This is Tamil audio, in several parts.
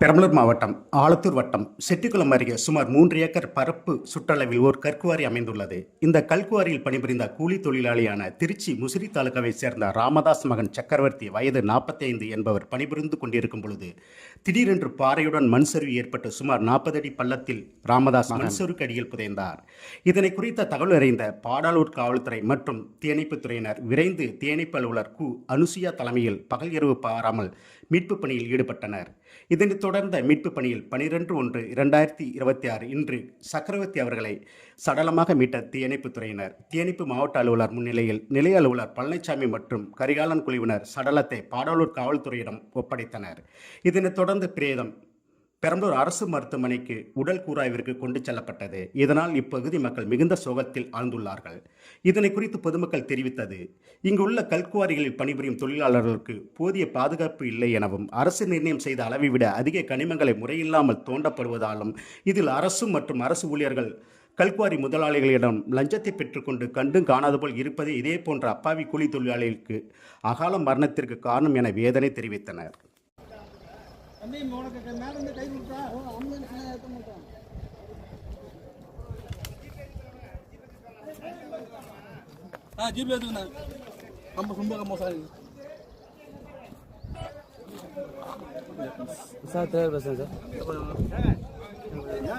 பெரம்பலூர் மாவட்டம் ஆலத்தூர் வட்டம் செட்டிக்குளம் அருகே சுமார் மூன்று ஏக்கர் பரப்பு சுற்றளவில் ஓர் கற்குவாரி அமைந்துள்ளது. இந்த கல்குவாரியில் பணிபுரிந்த கூலி தொழிலாளியான திருச்சி முசிறி தாலுகாவைச் சேர்ந்த ராமதாஸ் மகன் சக்கரவர்த்தி வயது 45 என்பவர் பணிபுரிந்து கொண்டிருக்கும் பொழுது திடீரென்று பாறையுடன் மண் சரிவு ஏற்பட்டு சுமார் நாற்பது அடி பள்ளத்தில் ராமதாஸ் மண் சறுக்கு அடியில் புதைந்தார். இதனை குறித்த தகவல் அறிந்த பாடாலூர் காவல்துறை மற்றும் தீயணைப்புத் துறையினர் விரைந்து தீயணைப்பு அலுவலர் கு அனுசுயா தலைமையில் பகல் இரவு பாராமல் மீட்பு பணியில் ஈடுபட்டனர். இதனைத் தொடர்ந்த மீட்பு பணியில் பனிரெண்டு ஒன்று இரண்டாயிரத்தி இருபத்தி ஆறு இன்று சக்கரவர்த்தி அவர்களை சடலமாக மீட்ட தீயணைப்புத் துறையினர். தீயணைப்பு மாவட்ட அலுவலர் முன்னிலையில் நிலைய அலுவலர் பழனிசாமி மற்றும் கரிகாலன் குழுவினர் சடலத்தை பாடாலூர் காவல்துறையிடம் ஒப்படைத்தனர். இதனைத் தொடர்ந்து பிரேதம் பெரம்பலூர் அரசு மருத்துவமனைக்கு உடல் கூராய்விற்கு கொண்டு செல்லப்பட்டது. இதனால் இப்பகுதி மக்கள் மிகுந்த சோகத்தில் ஆழ்ந்துள்ளார்கள். இதனை குறித்து பொதுமக்கள் தெரிவித்தது இங்குள்ள கல்குவாரிகளில் பணிபுரியும் தொழிலாளர்களுக்கு போதிய பாதுகாப்பு இல்லை எனவும் அரசு நிர்ணயம் செய்த அளவை விட அதிக கனிமங்களை முறையில்லாமல் தோண்டப்படுவதாலும் இதில் அரசு மற்றும் அரசு ஊழியர்கள் கல்குவாரி முதலாளிகளிடம் லஞ்சத்தை பெற்றுக்கொண்டு கண்டும் காணாது போல் இருப்பதே இதே போன்ற அப்பாவி கூலி தொழிலாளிகளுக்கு அகால மரணத்திற்கு காரணம் என வேதனை தெரிவித்தனர். தம்பி உனக்கு மேல இருந்து கை கொடுத்தா ஒன்றும் ஏற்ற மாட்டான். ஆ ஜிபே எதுக்குண்ணா ரொம்ப ரொம்ப ரொம்ப சாரி சார் தேவை பேசுகிறேன் சார். தம்பி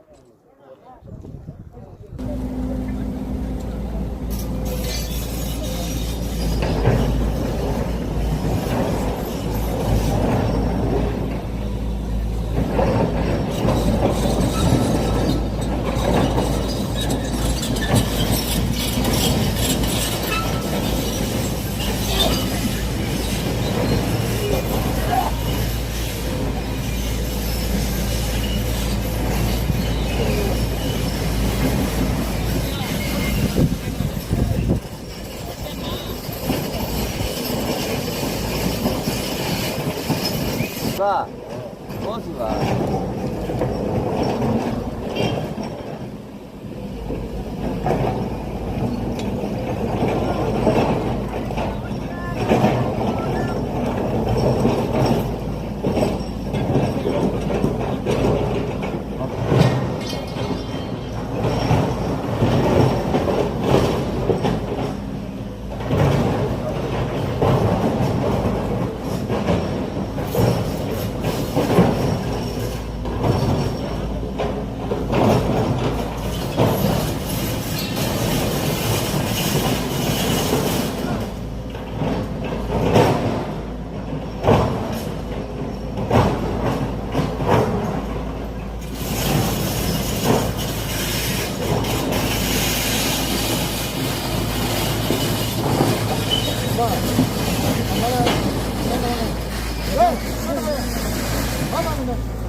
是吧？哦，是吧？Gracias.